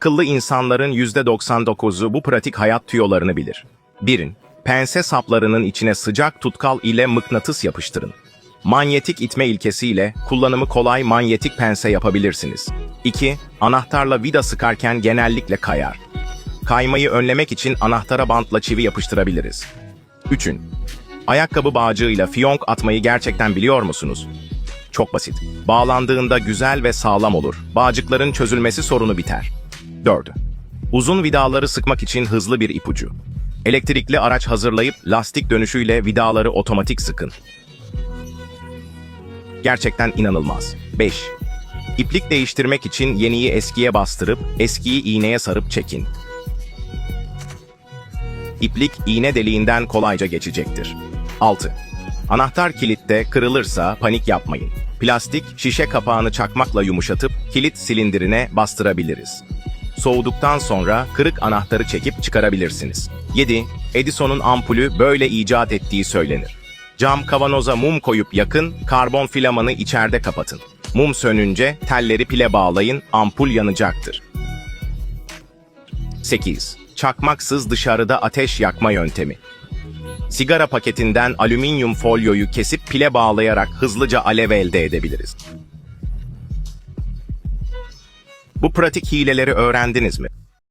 Akıllı insanların %99'u bu pratik hayat tüyolarını bilir. 1. Pense saplarının içine sıcak tutkal ile mıknatıs yapıştırın. Manyetik itme ilkesiyle kullanımı kolay manyetik pense yapabilirsiniz. 2. Anahtarla vida sıkarken genellikle kayar. Kaymayı önlemek için anahtara bantla çivi yapıştırabiliriz. 3. Ayakkabı bağcığıyla fiyonk atmayı gerçekten biliyor musunuz? Çok basit. Bağlandığında güzel ve sağlam olur. Bağcıkların çözülmesi sorunu biter. 4. Uzun vidaları sıkmak için hızlı bir ipucu. Elektrikli araç hazırlayıp lastik dönüşüyle vidaları otomatik sıkın. Gerçekten inanılmaz. 5. İplik değiştirmek için yeniyi eskiye bastırıp eskiyi iğneye sarıp çekin. İplik iğne deliğinden kolayca geçecektir. 6. Anahtar kilitte kırılırsa panik yapmayın. Plastik şişe kapağını çakmakla yumuşatıp kilit silindirine bastırabiliriz. Soğuduktan sonra kırık anahtarı çekip çıkarabilirsiniz. 7. Edison'un ampulü böyle icat ettiği söylenir. Cam kavanoza mum koyup yakın, karbon filamanı içeride kapatın. Mum sönünce telleri pile bağlayın, ampul yanacaktır. 8. Çakmaksız dışarıda ateş yakma yöntemi. Sigara paketinden alüminyum folyoyu kesip pile bağlayarak hızlıca alev elde edebiliriz. Bu pratik hileleri öğrendiniz mi?